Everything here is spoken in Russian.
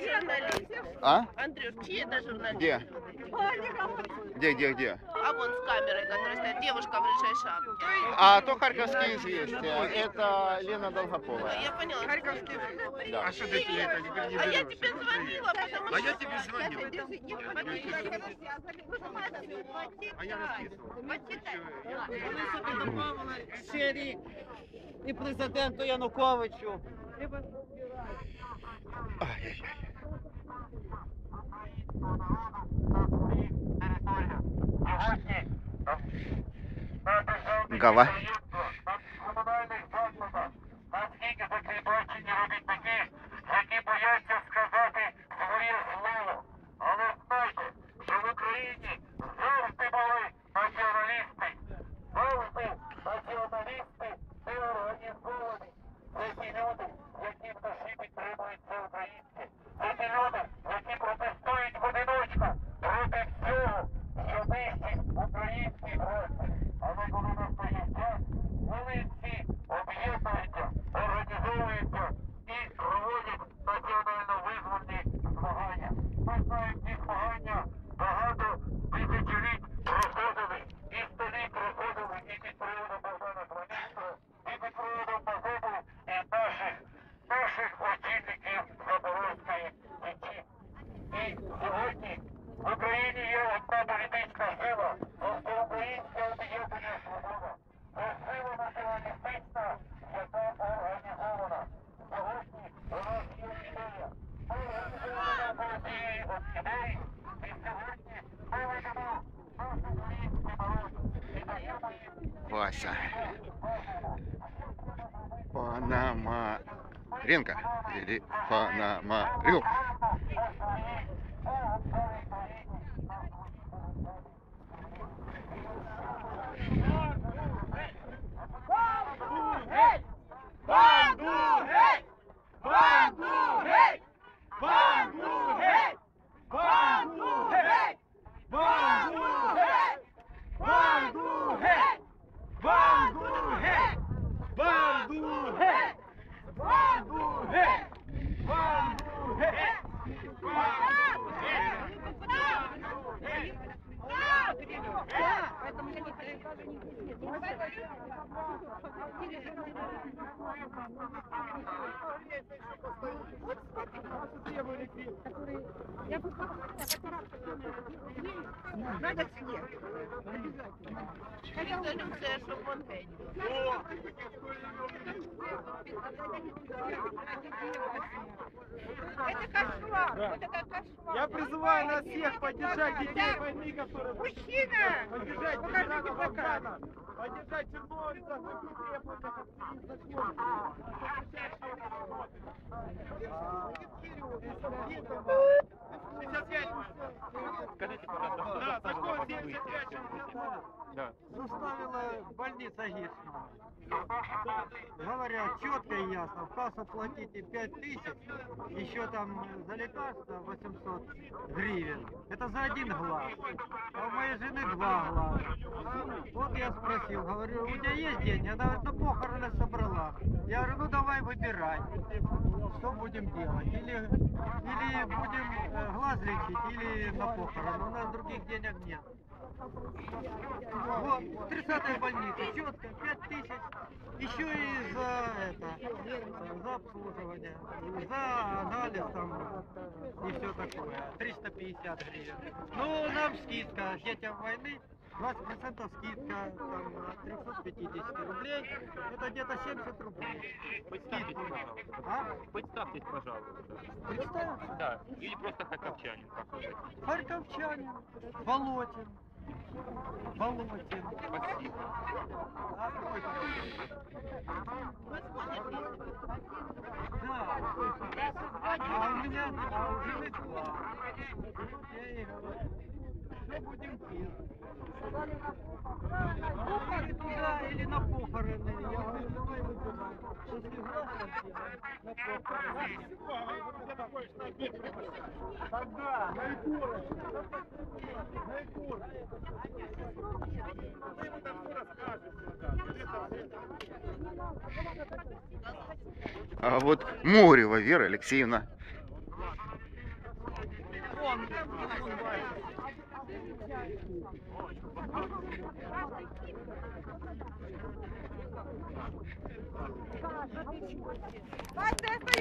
журналист? А? Андрюш, чьи это журналист? Где? Где, где, где? А вон с камерой, которая стоит, девушка в рыжей шапке. А то Харьковские известия. Это Лена Долгополая. Я поняла. Харьковский. Да. А что ты это теперь не А я берешь? тебе звонила, потому что... А я тебе звонил. А я розписував. Вони собі додавали ще рік і президенту Януковичу. Гава. комунальних закладах. Наскільки закріпачені робітники, які бояться ідеї, і сьогодні ми ведемо наш український народ і даємо їм Вася. Панама. Ренка или Пономарев? Резолюция, щоб он геть. Это кошмар, это как кошмар. Я призываю нас всех поддержать детей войны, которые... Мужчина! Поддержать ветеранов Афгана, поддержать чернобыльцев и требовать от закон. Скажите, пожалуйста, Да, что закон за 75 Да. Заставила больница Гиршина. Говорят четко и ясно, в кассу платите 5 тысяч, еще там за лекарства 800 гривен. Это за один глаз. А у моей жены два глаза. Вот я спросил, говорю, у тебя есть деньги? Она говорит, на похороны собрала. Я говорю, ну давай выбирай, что будем делать. Или, или будем э, глаз лечить, или на похороны. У нас других денег нет. Вот, 30-я больница, четко, 5 тысяч, еще и за это, за обслуживание, за анализ там и все такое, 350 гривен. Ну, нам скидка, детям войны, 20% скидка там, от 350 рублей, это где-то 70 рублей. Представьтесь, пожалуйста. А? Представьтесь, пожалуйста. Представь, Да. Или просто харьковчанин какой-то. Харьковчанин, Болотин, Болотин. Спасибо. А какой Да. А у меня, а у жены два. Я ей говорю, что будем делать? Или туда, или на похороны. Я говорю, давай выбирай. После граждан на похороны. Тогда, на икону. На икону. А вот Морева Вера Алексеевна. Vai, testa aí